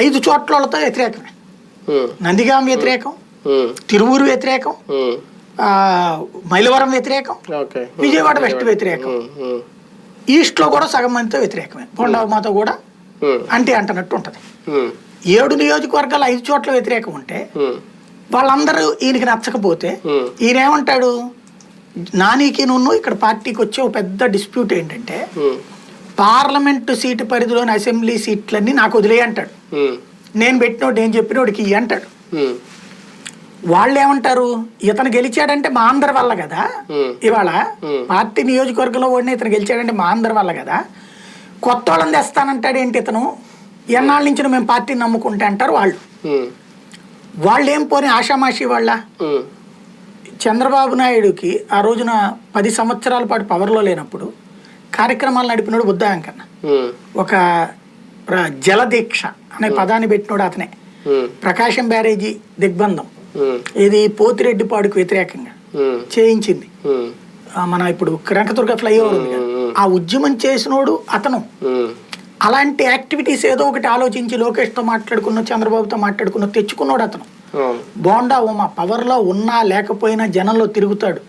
ఐదు చోట్లతో వ్యతిరేకమే. నందిగాం వ్యతిరేకం తిరువూరు వ్యతిరేకం మైలవరం వ్యతిరేకం విజయవాడ వెస్ట్ వ్యతిరేకం. ఉమ్, ఉమ్, ఈస్ట్లో కూడా సగం మందితో వ్యతిరేకమే. బొండవమాతో కూడా అంతే అంటున్నట్టు ఉంటది. ఏడు నియోజకవర్గాలు ఐదు చోట్ల వ్యతిరేకం ఉంటే వాళ్ళందరూ ఈయనకి నచ్చకపోతే ఈయన ఏమంటాడు నానికి నువ్వు ఇక్కడ పార్టీకి వచ్చే ఒక పెద్ద డిస్ప్యూట్ ఏంటంటే పార్లమెంటు సీటు పరిధిలోని అసెంబ్లీ సీట్లన్నీ నాకు వదిలే అంటాడు. నేను పెట్టినోడు నేను చెప్పినోడికి అంటాడు. వాళ్ళు ఏమంటారు ఇతను గెలిచాడంటే మా అందరి వల్ల కదా? ఇవాళ. పార్టీ నియోజకవర్గంలో ఓడిన ఇతను గెలిచాడంటే మా అందరి వల్ల కదా? కొత్త వాళ్ళని తెస్తానంటాడు ఏంటి ఇతను? ఎన్నాళ్ళ నుంచి మేము పార్టీని నమ్ముకుంటే అంటారు వాళ్ళు. వాళ్ళు ఏం పోని ఆషామాషి వాళ్ళ? చంద్రబాబు నాయుడుకి ఆ రోజున పది సంవత్సరాల పాటు పవర్లో లేనప్పుడు కార్యక్రమాలు నడిపినోడు బుద్ధ వెంకన్న. ఒక జలదీక్ష అనే పదాన్ని పెట్టినోడు అతనే. ప్రకాశం బ్యారేజీ దిగ్బంధం. ఇది పోతిరెడ్డిపాడుకు వ్యతిరేకంగా చేయించింది. మన ఇప్పుడు కనకదుర్గ ఫ్లైఓవర్ ఉంది ఆ ఉద్యమం చేసినోడు అతను. అలాంటి యాక్టివిటీస్ ఏదో ఒకటి ఆలోచించి లోకేష్తో మాట్లాడుకున్న చంద్రబాబుతో మాట్లాడుకున్న తెచ్చుకున్నాడు అతను. బోండా ఉమా పవర్లో ఉన్నా లేకపోయినా జనంలో తిరుగుతాడు.